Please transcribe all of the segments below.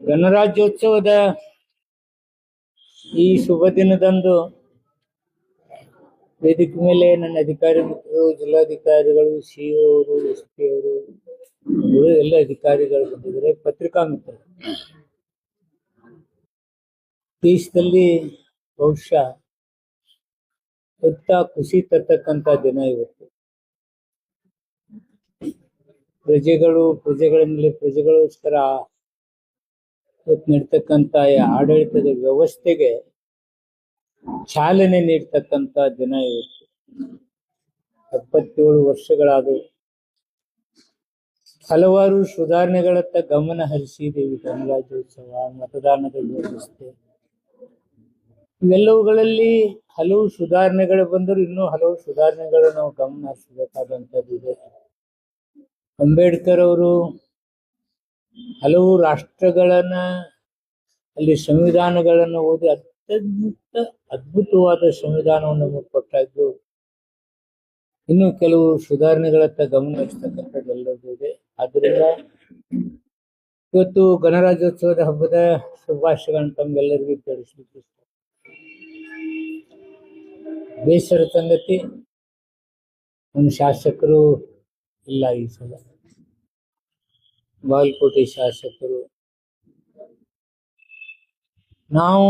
ಗಣರಾಜ್ಯೋತ್ಸವದ ಈ ಶುಭ ದಿನದಂದು ವೇದಿಕೆ ಮೇಲೆ ನನ್ನ ಅಧಿಕಾರಿ ಮಿತ್ರರು, ಜಿಲ್ಲಾಧಿಕಾರಿಗಳು ಸಿಇಒ ಅವರು, ಎಸ್ ಪಿ ಅವರು ಎಲ್ಲ ಅಧಿಕಾರಿಗಳು ಬಂದಿದ್ದಾರೆ. ಪತ್ರಿಕಾ ಮಿತ್ರರು. ದೇಶದಲ್ಲಿ ಬಹುಶಃ ಹೊತ್ತ ಖುಷಿ ತರ್ತಕ್ಕಂಥ ದಿನ ಇವತ್ತು. ಪ್ರಜೆಗಳು ಪ್ರಜೆಗಳ ಮೇಲೆ ಪ್ರಜೆಗಳಿಗೋಸ್ಕರ ಇವತ್ತು ನೀಡ್ತಕ್ಕಂಥ ಆಡಳಿತದ ವ್ಯವಸ್ಥೆಗೆ ಚಾಲನೆ ನೀಡ್ತಕ್ಕಂಥ ದಿನ ಇವತ್ತು ಎಪ್ಪತ್ತೇಳು ವರ್ಷಗಳಾದವು. ಹಲವಾರು ಸುಧಾರಣೆಗಳತ್ತ ಗಮನ ಹರಿಸಿದ್ದೀವಿ ಗಣರಾಜ್ಯೋತ್ಸವ, ಮತದಾನದ ವ್ಯವಸ್ಥೆ. ಇವೆಲ್ಲವುಗಳಲ್ಲಿ ಹಲವು ಸುಧಾರಣೆಗಳು ಬಂದರೂ ಇನ್ನೂ ಹಲವು ಸುಧಾರಣೆಗಳು ನಾವು ಗಮನ ಹರಿಸಬೇಕಾದಂಥದ್ದು ಇದೆ. ಅಂಬೇಡ್ಕರ್ ಅವರು ಹಲವು ರಾಷ್ಟ್ರಗಳನ್ನ, ಅಲ್ಲಿ ಸಂವಿಧಾನಗಳನ್ನು ಓದಿ ಅತ್ಯಂತ ಅದ್ಭುತವಾದ ಸಂವಿಧಾನವನ್ನು ನಮಗೆ ಇನ್ನು ಕೆಲವು ಸುಧಾರಣೆಗಳತ್ತ ಗಮನ ಹರಿಸ್ತಕ್ಕಂಥದ್ದು ಇದೆ. ಆದ್ರಿಂದ ಇವತ್ತು ಗಣರಾಜ್ಯೋತ್ಸವದ ಹಬ್ಬದ ಶುಭಾಶಯಗಳನ್ನು ತಮ್ಗೆಲ್ಲರಿಗೂ ತಿಳಿಸ್ಲಿಕ್ಕೆ ಬೇಸರ ಸಂಗತಿ. ನಮ್ಮ ಶಾಸಕರು ಇಲ್ಲ ಈ ಸಲ. ಬಾಗಲಕೋಟೆ ಶಾಸಕರು. ನಾವು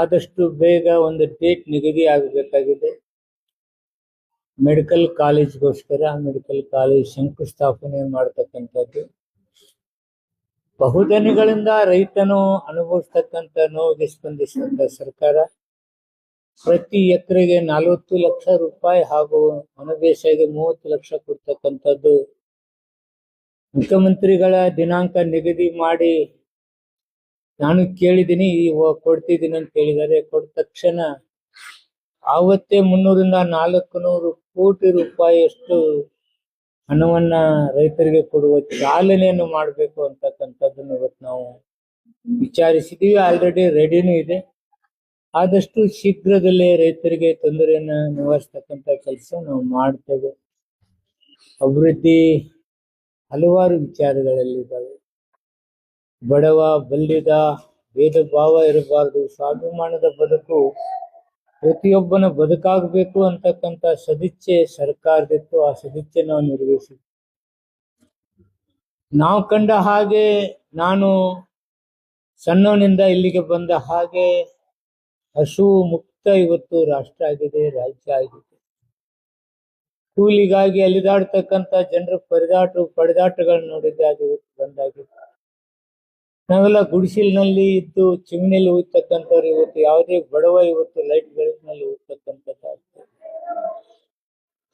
ಆದಷ್ಟು ಬೇಗ ಒಂದು ಡೇಟ್ ನಿಗದಿ ಆಗಬೇಕಾಗಿದೆ. ಮೆಡಿಕಲ್ ಕಾಲೇಜ್ಗೋಸ್ಕರ ಮೆಡಿಕಲ್ ಕಾಲೇಜ್ ಶಂಕುಸ್ಥಾಪನೆ ಮಾಡತಕ್ಕಂಥದ್ದು. ಬಹುದನಿಗಳಿಂದ ರೈತನು ಅನುಭವಿಸ್ತಕ್ಕಂಥ ನೋವಿಗೆ ಸ್ಪಂದಿಸಿದಂಥ ಸರ್ಕಾರ. ಪ್ರತಿ ಎಕರೆಗೆ ನಲವತ್ತು ಲಕ್ಷ ರೂಪಾಯಿ ಹಾಗೂ ಒಣಬೇಸಾಯಿಗೆ ಮೂವತ್ತು ಲಕ್ಷ ಕೊಡ್ತಕ್ಕಂಥದ್ದು ಮುಖ್ಯಮಂತ್ರಿಗಳ ದಿನಾಂಕ ನಿಗದಿ ಮಾಡಿ ನಾನು ಕೇಳಿದ್ದೀನಿ ಕೊಡ್ತಿದ್ದೀನಿ ಅಂತ ಹೇಳಿದ್ದಾರೆ. ಕೊಟ್ಟ ತಕ್ಷಣ ಆವತ್ತೇ ಮುನ್ನೂರಿಂದ ನಾಲ್ಕು ನೂರು ಕೋಟಿ ರೂಪಾಯಿಯಷ್ಟು ಹಣವನ್ನ ರೈತರಿಗೆ ಕೊಡುವ ಚಾಲನೆಯನ್ನು ಮಾಡಬೇಕು ಅಂತಕ್ಕಂಥದ್ದನ್ನು ಇವತ್ತು ನಾವು ವಿಚಾರಿಸಿದೀವಿ. ಆಲ್ರೆಡಿ ರೆಡಿನೂ ಇದೆ. ಆದಷ್ಟು ಶೀಘ್ರದಲ್ಲೇ ರೈತರಿಗೆ ತೊಂದರೆಯನ್ನು ನಿವಾರಿಸ್ತಕ್ಕಂಥ ಕೆಲಸ ನಾವು ಮಾಡ್ತೇವೆ. ಅಭಿವೃದ್ಧಿ ಹಲವಾರು ವಿಚಾರಗಳಲ್ಲಿದ್ದಾವೆ. ಬಡವ, ಬಲ್ಲಿದ ಭೇದ ಭಾವ ಇರಬಾರದು. ಸ್ವಾಭಿಮಾನದ ಬದುಕು ಪ್ರತಿಯೊಬ್ಬನ ಬದುಕಾಗಬೇಕು ಅಂತಕ್ಕಂಥ ಸದಿಚ್ಛೆ ಸರ್ಕಾರದಿತ್ತು. ಆ ಸದಿಚ್ಛೆ ನಾವು ನಿರ್ವಹಿಸಿದ್ವಿ ನಾವು ಕಂಡ ಹಾಗೆ ನಾನು ಸಣ್ಣವನಿಂದ ಇಲ್ಲಿಗೆ ಬಂದ ಹಾಗೆ ಹಸು ಮುಕ್ತ ಇವತ್ತು ರಾಷ್ಟ್ರ ಆಗಿದೆ, ರಾಜ್ಯ ಆಗಿದೆ. ಕೂಲಿಗಾಗಿ ಅಲಿದಾಡ್ತಕ್ಕಂತ ಜನರ ಪರಿದಾಟ ಪಡೆದಾಟಗಳನ್ನ ನೋಡಿದ್ದೆ ಅದು ಇವತ್ತು ಬಂದಾಗಿದೆ. ನಾವೆಲ್ಲ ಗುಡಿಸಿಲಿನಲ್ಲಿ ಇದ್ದು ಚಿಮಣಿಯಲ್ಲಿ ಹೋಗ್ತಕ್ಕಂಥವ್ರು ಇವತ್ತು ಯಾವುದೇ ಬಡವ ಇವತ್ತು ಲೈಟ್ ಬೆಳಕಿನಲ್ಲಿ ಹೋಗ್ತಕ್ಕಂಥದ್ದಾಗ್ತದೆ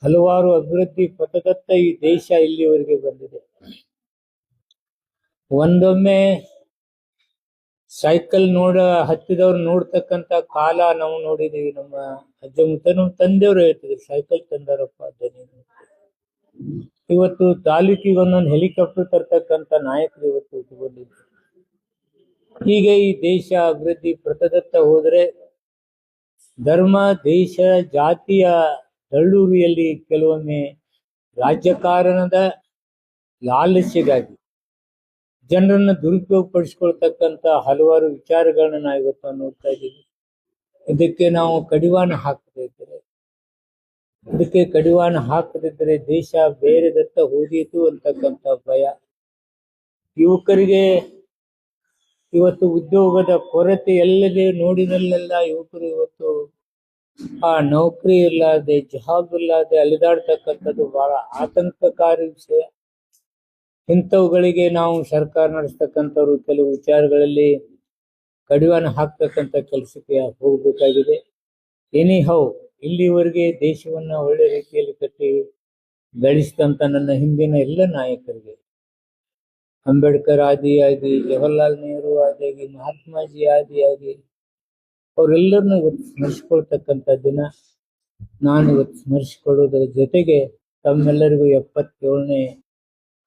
ಹಲವಾರು ಅಭಿವೃದ್ಧಿ ಪಥದತ್ತ ಈ ದೇಶ ಇಲ್ಲಿವರೆಗೆ ಬಂದಿದೆ. ಒಂದೊಮ್ಮೆ ಸೈಕಲ್ ನೋಡ, ಹತ್ತಿದವ್ರು ನೋಡ್ತಕ್ಕಂತ ಕಾಲ ನಾವು ನೋಡಿದೀವಿ. ನಮ್ಮ ಅಜ್ಜ ಮುತ್ತ, ನಮ್ಮ ತಂದೆಯವರು ಹೇಳ್ತಿದ್ರು, ಸೈಕಲ್ ತಂದಾರಪ್ಪ ಇವತ್ತು ತಾಲೂಕಿಗೆ ಒಂದೊಂದು ಹೆಲಿಕಾಪ್ಟರ್ ತರ್ತಕ್ಕಂತ ನಾಯಕರು ಇವತ್ತು ಇಟ್ಕೊಂಡಿದ್ರು ಹೀಗೆ ಈ ದೇಶ ಅಭಿವೃದ್ಧಿ ಪ್ರತದತ್ತ ಹೋದ್ರೆ ಧರ್ಮ, ದೇಶ, ಜಾತಿಯ ದಳ್ಳೂರಿಯಲ್ಲಿ ಕೆಲವೊಮ್ಮೆ ರಾಜಕಾರಣದ ಲಾಲಸೆಗಾಗಿ ಜನರನ್ನ ದುರುಪಯೋಗ ಪಡಿಸ್ಕೊಳ್ತಕ್ಕಂತ ಹಲವಾರು ವಿಚಾರಗಳನ್ನ ನಾವು ಇವತ್ತು ನೋಡ್ತಾ ಇದ್ದೀವಿ. ಇದಕ್ಕೆ ನಾವು ಕಡಿವಾಣ ಹಾಕದಿದ್ದರೆ ಇದಕ್ಕೆ ಕಡಿವಾಣ ಹಾಕದಿದ್ದರೆ ದೇಶ ಬೇರೆದತ್ತ ಹೋದೀತು ಅಂತಕ್ಕಂತ ಭಯ. ಯುವಕರಿಗೆ ಇವತ್ತು ಉದ್ಯೋಗದ ಕೊರತೆ ಎಲ್ಲದೆ ನೋಡಿನಲ್ಲೆಲ್ಲ ಯುವಕರು ಇವತ್ತು ಆ ನೌಕರಿ ಇಲ್ಲದೆ ಜಾಬ್ ಇಲ್ಲದೆ ಅಲೆದಾಡ್ತಕ್ಕಂಥದ್ದು ಬಹಳ ಆತಂಕಕಾರಿ ವಿಷಯ. ಇಂಥವುಗಳಿಗೆ ನಾವು ಸರ್ಕಾರ ನಡೆಸ್ತಕ್ಕಂಥವ್ರು ಕೆಲವು ವಿಚಾರಗಳಲ್ಲಿ ಕಡಿವಾಣ ಹಾಕ್ತಕ್ಕಂಥ ಕೆಲಸಕ್ಕೆ ಹೋಗಬೇಕಾಗಿದೆ. ಎನಿ ಹೌ ಇಲ್ಲಿವರೆಗೆ ದೇಶವನ್ನ ಒಳ್ಳೆ ರೀತಿಯಲ್ಲಿ ಕಟ್ಟಿ ಗಳಿಸಿದಂತ ನನ್ನ ಹಿಂದಿನ ಎಲ್ಲ ನಾಯಕರಿಗೆ, ಅಂಬೇಡ್ಕರ್ ಆದಿಯಾಗಿ ಜವಾಹರ್ಲಾಲ್ ನೆಹರು ಆದಿಯಾಗಿ ಮಹಾತ್ಮಾಜಿ ಆದಿಯಾಗಿ ಅವರೆಲ್ಲರನ್ನೂ ಇವತ್ತು ಸ್ಮರಿಸ್ಕೊಳ್ತಕ್ಕಂಥ ದಿನ. ನಾನು ಇವತ್ತು ಜೊತೆಗೆ ತಮ್ಮೆಲ್ಲರಿಗೂ ಎಪ್ಪತ್ತೇಳನೇ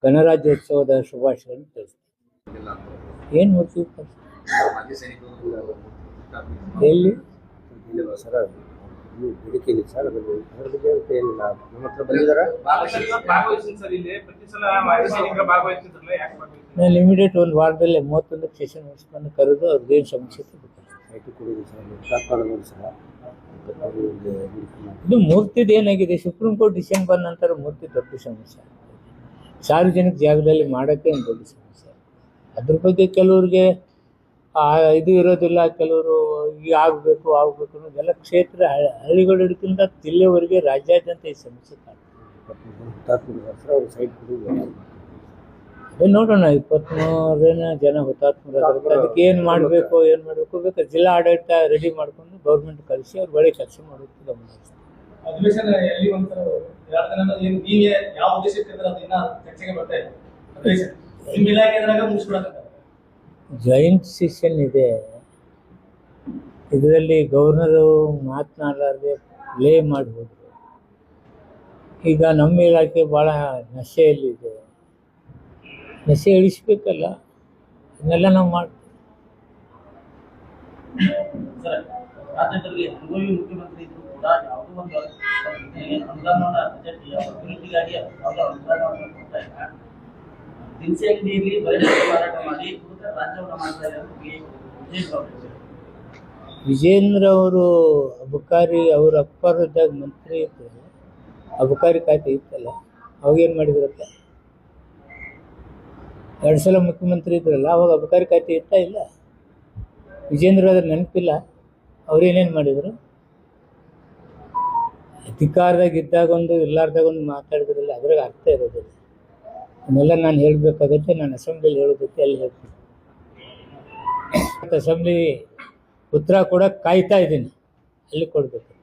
ಗಣರಾಜ್ಯೋತ್ಸವದ ಶುಭಾಶಯಗಳನ್ನು ತಿಳಿಸ್ತೀನಿ. ಏನು ಸೈನಿಕರು ಎಲ್ಲಿ? ಸರ್ ಬೇಡಿಕೆಯಲ್ಲಿ ಸರ್ ಅದರ ಬಗ್ಗೆ ಅಂತ ಏನಿಲ್ಲ ನಮ್ಮ ಹತ್ರ ನಾನು ಇಮಿಡಿಯೇಟ್ ಒಂದು ವಾರದಲ್ಲಿ ಮೂವತ್ತೊಂದು ಸೆಷನ್ ಮುಗಿಸ್ಕೊಂಡು ಕರೆದು ಅವ್ರಿಗೆ ಏನು ಸಮಸ್ಯೆ ಐಟಿ ಸರ್ ಸರ್ ಇದು ಮೂರ್ತಿದು ಏನಾಗಿದೆ? ಸುಪ್ರೀಂ ಕೋರ್ಟ್ ಡಿಸೆಂಬರ್ ನಂತರ ಮೂರ್ತಿ ದೊಡ್ಡ ಸಮಸ್ಯೆ. ಸಾರ್ವಜನಿಕ ಜಾಗದಲ್ಲಿ ಮಾಡೋಕ್ಕೆ ಒಂದು ದೊಡ್ಡ ಸಮಸ್ಯೆ ಅದ್ರ ಬಗ್ಗೆ ಕೆಲವ್ರಿಗೆ ಇದು ಇರೋದಿಲ್ಲ, ಕೆಲವರು ಈಗ ಆಗಬೇಕು ಆಗಬೇಕು ಅನ್ನೋದೆಲ್ಲ ಕ್ಷೇತ್ರ ಹಳ್ಳಿಗಳು ಹಿಡ್ಕೊಂಡ ಜಿಲ್ಲೆವರೆಗೆ ರಾಜ್ಯಾದ್ಯಂತ ಈ ಸಮಸ್ಯೆ ಅದೇ ನೋಡೋಣ ಇಪ್ಪತ್ತ್ಮೂರನ ಜನ ಹುತಾತ್ಮ ಅದಕ್ಕೆ ಏನು ಮಾಡಬೇಕು ಏನು ಮಾಡಬೇಕು, ಬೇಕಾದ್ರೆ ಜಿಲ್ಲಾ ಆಡಳಿತ ರೆಡಿ ಮಾಡ್ಕೊಂಡು ಗೌರ್ಮೆಂಟ್ ಕಳಿಸಿ, ಅವ್ರ ಬಳಿ ಕೆಲಸ ಮಾಡೋಕ್ಕೆ ಗಮನ. ಅಧಿವೇಶನ ಎಲ್ಲಿ ಒಂಥರ ಎರಡು ದಿನ ಏನು ನೀವೇ ಯಾವ ಉದ್ದೇಶಕ್ಕೆ ಅದನ್ನ ಅದು ಇನ್ನ ಚರ್ಚೆಗೆ ಬರ್ತಾ ಇದೆ ಅಧಿವೇಶನ ನಿಮ್ಮ ಇಲಾಖೆದಾಗ ಮುಗಿಸ್ಬಿಡಕ್ಕೆ ಜಾಯಿಂಟ್ ಸೆಷನ್ ಇದೆ. ಇದರಲ್ಲಿ ಗವರ್ನರು ಮಾತನಾಡಲಾರ್ದೆ ಪ್ಲೇ ಮಾಡ್ಬೋದು. ಈಗ ನಮ್ಮ ಇಲಾಖೆ ಭಾಳ ನಶೆಯಲ್ಲಿದೆ. ನಶೆ ಇಳಿಸ್ಬೇಕಲ್ಲ ಇದನ್ನೆಲ್ಲ ನಾವು ಮಾಡ್ತೀವಿ. ರಾಜ್ಯದಲ್ಲಿ ಅನುಭವಿ ಮುಖ್ಯಮಂತ್ರಿ ಇದ್ರು ಕೂಡ ಯಾವುದೋ ಒಂದು ಅನುದಾನವನ್ನ ಬಜೆಟ್ ಅಭಿವೃದ್ಧಿಗಾಗಿ ಯಾವುದೋ ಅನುದಾನವನ್ನು ಕೊಡ್ತಾ ಇಲ್ಲ. ದಿನಸಿ ಅಂಗಡಿಯಲ್ಲಿ ಬಯಲು ಮಾರಾಟ ಮಾಡಿ ಉಳಿದ ರಾಜ್ಯವನ್ನು ಮಾಡ್ತಾ ಅವರು ವಿಜೇಂದ್ರ ಅವರು ಅಬಕಾರಿ, ಅವ್ರ ಅಪ್ಪರದಾಗ ಮಂತ್ರಿ ಇತ್ತು. ಅಬಕಾರಿ ಖಾತೆ ಇತ್ತಲ್ಲ ಅವಾಗೇನು ಮಾಡಿದ್ರಪ್ಪ? ಎರಡು ಸಲ ಮುಖ್ಯಮಂತ್ರಿ ಇದ್ರಲ್ಲ, ಅವಾಗ ಅಬಕಾರಿ ಖಾತೆ ಇತ್ತಾ ಇಲ್ಲ? ವಿಜೇಂದ್ರ ಅದ್ರ ನೆನಪಿಲ್ಲ? ಅವ್ರೇನೇನು ಮಾಡಿದರು? ಅಧಿಕಾರದಾಗ ಇದ್ದಾಗೊಂದು ಒಂದು ಇಲ್ಲಾರ್ದಾಗ ಒಂದು ಮಾತಾಡಿದ್ರಲ್ಲ, ಅದ್ರಾಗ ಅರ್ಥ ಇರೋದಿಲ್ಲ. ಅದನ್ನೆಲ್ಲ ನಾನು ಹೇಳಬೇಕಾಗತ್ತೆ, ನಾನು ಅಸೆಂಬ್ಲಿಯಲ್ಲಿ ಹೇಳೋದಕ್ಕೆ ಅಲ್ಲಿ ಹೇಳ್ತೀನಿ. ಅಸೆಂಬ್ಲಿ ಉತ್ತರ ಕೂಡ ಕಾಯ್ತಾ ಇದ್ದೀನಿ. ಅಲ್ಲಿ ಕೊಡಬೇಕು.